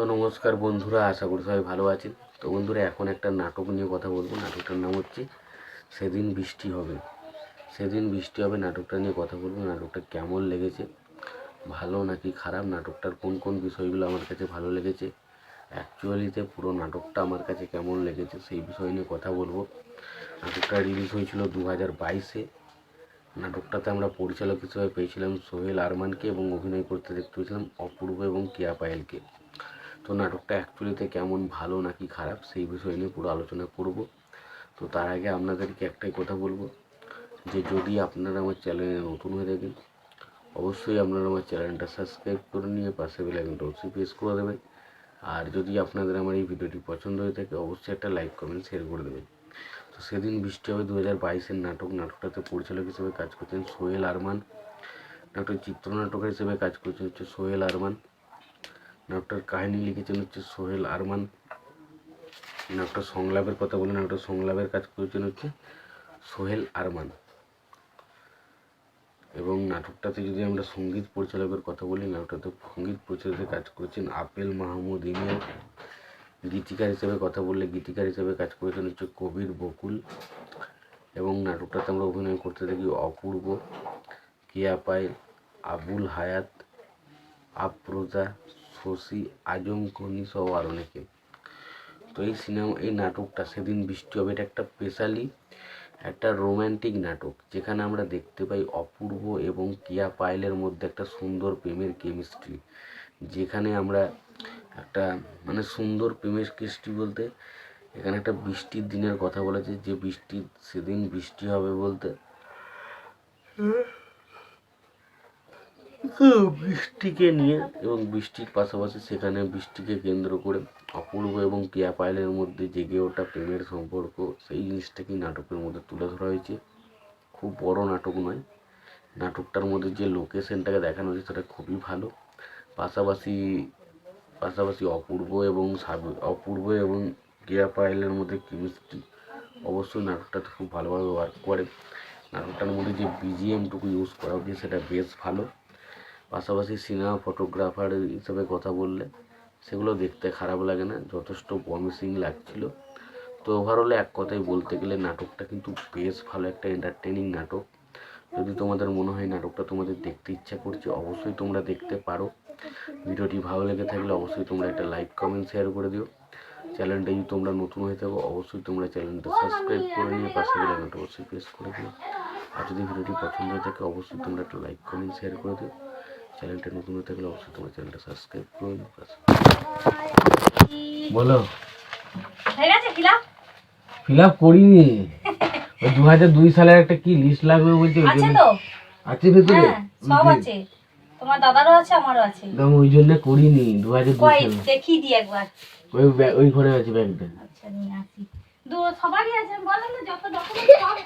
তো নমস্কার বন্ধুরা, আশা করি সবাই ভালো আছেন। তো বন্ধুরা, এখন একটা নাটক নিয়ে কথা বলব। নাটকটার নাম হচ্ছে সেদিন বৃষ্টি হবে। সেদিন বৃষ্টি হবে, নাটকটা নিয়ে কথা বলব। নাটকটা কেমন লেগেছে? ভালো নাকি খারাপ? নাটকটার কোন কোন বিষয়গুলো আমার কাছে ভালো লেগেছে? অ্যাকচুয়ালিতে পুরো নাটকটা আমার কাছে কেমন লেগেছে সেই বিষয় নিয়ে কথা বলব। নাটকটা রিলিজ হয়েছিল দু হাজার বাইশে। নাটকটাতে আমরা পরিচালক হিসেবে পেয়েছিলাম সোহেল আরমানকে এবং অভিনয় করতে দেখতে পেয়েছিলাম অপূর্ব এবং কেয়া পায়েলকে। তো নাটকটা অ্যাকচুয়ালিতে কেমন ভালো নাকি খারাপ সেই বিষয় নিয়ে পুরো আলোচনা করব। তো তার আগে আপনাদেরকে একটাই কথা বলব যে যদি আপনারা আমার চ্যানেলে নতুন হয়ে থাকেন, অবশ্যই আপনারা আমার চ্যানেলটা সাবস্ক্রাইব করে নিয়ে পাশে বেলাইকনটা অবশ্যই প্রেস করে দেবেন। আর যদি আপনাদের আমার এই ভিডিওটি পছন্দ হয়ে থাকে, অবশ্যই একটা লাইক কমেন্ট শেয়ার করে দেবেন। তো সেদিন বৃষ্টি হবে দু হাজার বাইশের নাটক নাটকটাতে পরিচালক হিসেবে কাজ করছেন সোহেল আরমান। নাটকের চিত্রনাটক হিসেবে কাজ করছেন হচ্ছে সোহেল আরমান। নাটকটার কাহিনী লিখেছেন হচ্ছে সোহেল আরমান। নাটকটার সংলাপের কথা বলে নাটকটার সংলাপের কাজ করেছেন হচ্ছে সোহেল আরমান। এবং নাটকটাতে যদি আমরা সংগীত পরিচালকের কথা বলি, নাটকটাতে সংগীত পরিচালকের কাজ করেছেন আপেল মাহমুদ ইমিয়া গীতিকার হিসেবে কথা বললে গীতিকার হিসেবে কাজ করেছেন হচ্ছে কবির বকুল। এবং নাটকটাতে আমরা অভিনয় করতে থাকি অপূর্ব। কিয়া পাইল আবুল হায়াত, আফরোজা শশী আজম, খনি সহ আর অনেকে। তো এই সিনেমা, এই নাটকটা সেদিন বৃষ্টি হবে। এটা একটা স্পেশালি একটা রোম্যান্টিক নাটক, যেখানে আমরা দেখতে পাই অপূর্ব এবং কিয়া পায়েলের মধ্যে একটা সুন্দর প্রেমের কেমিস্ট্রি যেখানে আমরা একটা মানে সুন্দর প্রেমের কেমিস্ট্রি বলতে, এখানে একটা বৃষ্টির দিনের কথা বলেছে, যে বৃষ্টি, সেদিন বৃষ্টি হবে বলতে। বৃষ্টিকে নিয়ে এবং বৃষ্টির পাশাপাশি সেখানে বৃষ্টিকে কেন্দ্র করে অপূর্ব এবং কেয়া পায়েলের মধ্যে জেগে ওঠা প্রেমের সম্পর্ক, সেই জিনিসটাকেই নাটকের মধ্যে তুলে ধরা হয়েছে? খুব বড় নাটক নয়। নাটকটার মধ্যে যে লোকেশনটাকে দেখানো হয়েছে সেটা খুবই ভালো। পাশাপাশি পাশাপাশি অপূর্ব এবং অপূর্ব এবং কেয়া পায়েলের মধ্যে কেমিস্ট্রি অবশ্যই নাটকটাতে খুব ভালোভাবে ওয়ার্ক করে। নাটকটার মধ্যে যে বিজিএমটুকু ইউজ করা হয়েছে সেটা বেশ ভালো। পাশাপাশি সিনেমা ফটোগ্রাফার হিসেবে কথা বললে সেগুলো দেখতে খারাপ লাগে না, যথেষ্ট প্রমিসিং লাগছিল। তো ওভারঅলে এক কথায় বলতে গেলে নাটকটা কিন্তু বেশ ভালো একটা এন্টারটেনিং নাটক। যদি তোমাদের মনে হয় নাটকটা তোমাদের দেখতে ইচ্ছা করছে, অবশ্যই তোমরা দেখতে পারো। ভিডিওটি ভালো লেগে থাকলে অবশ্যই তোমরা একটা লাইক কমেন্ট শেয়ার করে দিও। চ্যানেলটা যদি তোমরা নতুন হয়ে থাকো, অবশ্যই তোমরা চ্যানেলটা সাবস্ক্রাইব করে নিয়ে পাশে বেলাইকনটা অবশ্যই প্রেস করে দিও। আর যদি ভিডিওটি পছন্দ হয়ে থাকে, অবশ্যই তোমরা একটা লাইক কমেন্ট শেয়ার করে দিও। চ্যানেলটা নতুন হয়ে থাকলে অবশ্যই তোমার চ্যানেলটা সাবস্ক্রাইব করে নিও বলো। হয়ে গেছে ফিলাপ ফিল আপ করিনি। ওই দু হাজার দুই সালের একটা কি লিস্ট লাগবে বলছে ওই আছে জন্য। তো? আছে ভেতরে? হ্যাঁ সব আছে। তোমার দাদারও আছে আমারও আছে। একদম ওই জন্য করিনি দু হাজার দুই কই সালে। দেখিয়ে দিই একবার। ওই ওই ঘরে আছে ব্যাগটা। আচ্ছা নিয়ে আসি। দু সবারই আছে বলেন না যত ডকুমেন্ট সব